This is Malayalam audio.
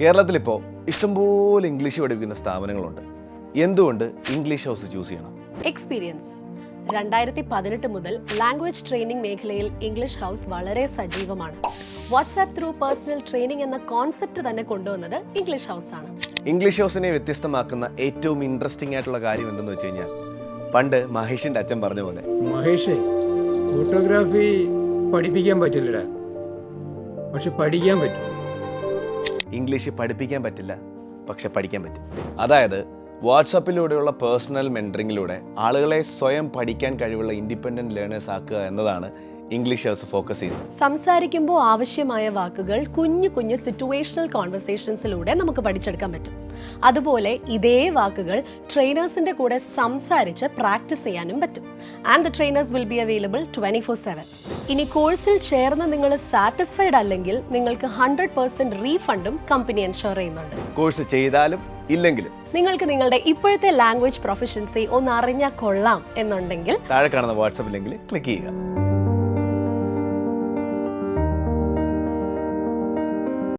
കേരളത്തിലിപ്പോൾ ഇഷ്ടംപോലെ ഇംഗ്ലീഷ് പഠിപ്പിക്കുന്ന സ്ഥാപനങ്ങളുണ്ട്. എന്തുകൊണ്ട് ഇംഗ്ലീഷ് ഹൗസ് ചൂസ് ചെയ്യണം? എക്സ്പീരിയൻസ് രണ്ടായിരത്തി പതിനെട്ട് മുതൽ ലാംഗ്വേജ് ട്രെയിനിങ് മേഖലയിൽ ഇംഗ്ലീഷ് ഹൗസ് വളരെ സജീവമാണ്. വാട്സാപ്പ് ത്രൂ പേഴ്സണൽ ട്രെയിനിങ് എന്ന കോൺസെപ്റ്റ് തന്നെ കൊണ്ടുവന്നത് ഇംഗ്ലീഷ് ഹൗസ് ആണ്. ഇംഗ്ലീഷ് ഹൗസിനെ വ്യത്യസ്തമാക്കുന്ന ഏറ്റവും ഇൻട്രസ്റ്റിംഗ് ആയിട്ടുള്ള കാര്യം എന്തെന്ന് വെച്ച് കഴിഞ്ഞാൽ പണ്ട് മഹേഷിന്റെ അച്ഛൻ പറഞ്ഞ പോലെ. മഹേഷേ ഫോട്ടോഗ്രാഫി പഠിപ്പിക്കാൻ പറ്റില്ലടാ. പക്ഷെ പഠിക്കാൻ പറ്റും. ഇംഗ്ലീഷ് പഠിപ്പിക്കാൻ പറ്റില്ല പക്ഷെ പഠിക്കാൻ പറ്റും. അതായത് വാട്സപ്പിലൂടെയുള്ള പേഴ്സണൽ മെന്ററിങ്ങിലൂടെ ആളുകളെ സ്വയം പഠിക്കാൻ കഴിവുള്ള ഇൻഡിപെൻഡന്റ് ലേണേഴ്സ് ആക്കുക എന്നതാണ് ഇംഗ്ലീഷ് ഹൗസ് ഫോക്കസ് ചെയ്യുന്നത് സംസാരിക്കുമ്പോൾ ആവശ്യമായ വാക്കുകൾ കുഞ്ഞു കുഞ്ഞു സിറ്റുവേഷണൽ കോൺവെർസേഷൻസിലൂടെ നമുക്ക് പഠിച്ചെടുക്കാൻ പറ്റും. അതുപോലെ ഇതേ വാക്കുകൾ ട്രെയിനേഴ്സിന്റെ കൂടെ സംസാരിച്ച് പ്രാക്ടീസ് ചെയ്യാനും പറ്റും. And the trainers will be available twenty four seven ഇനി കോഴ്സിൽ ചേർന്ന് നിങ്ങൾ സാറ്റിസ്ഫൈഡ് അല്ലെങ്കിൽ നിങ്ങൾക്ക് ഹൺഡ്രഡ് പെർസെന്റ് റീഫണ്ടും കമ്പനി എൻഷുർ ചെയ്യുന്നുണ്ട്. കോഴ്സ് ചെയ്താലും ഇല്ലെങ്കിലും. നിങ്ങൾക്ക് നിങ്ങളുടെ ഇപ്പോഴത്തെ ലാംഗ്വേജ് പ്രൊഫഷൻസി ഒന്ന് അറിഞ്ഞാൽ കൊള്ളാം എന്നുണ്ടെങ്കിൽ താഴെ കാണുന്ന വാട്സപ്പ് ലിങ്കിൽ ക്ലിക്ക് ചെയ്യുക.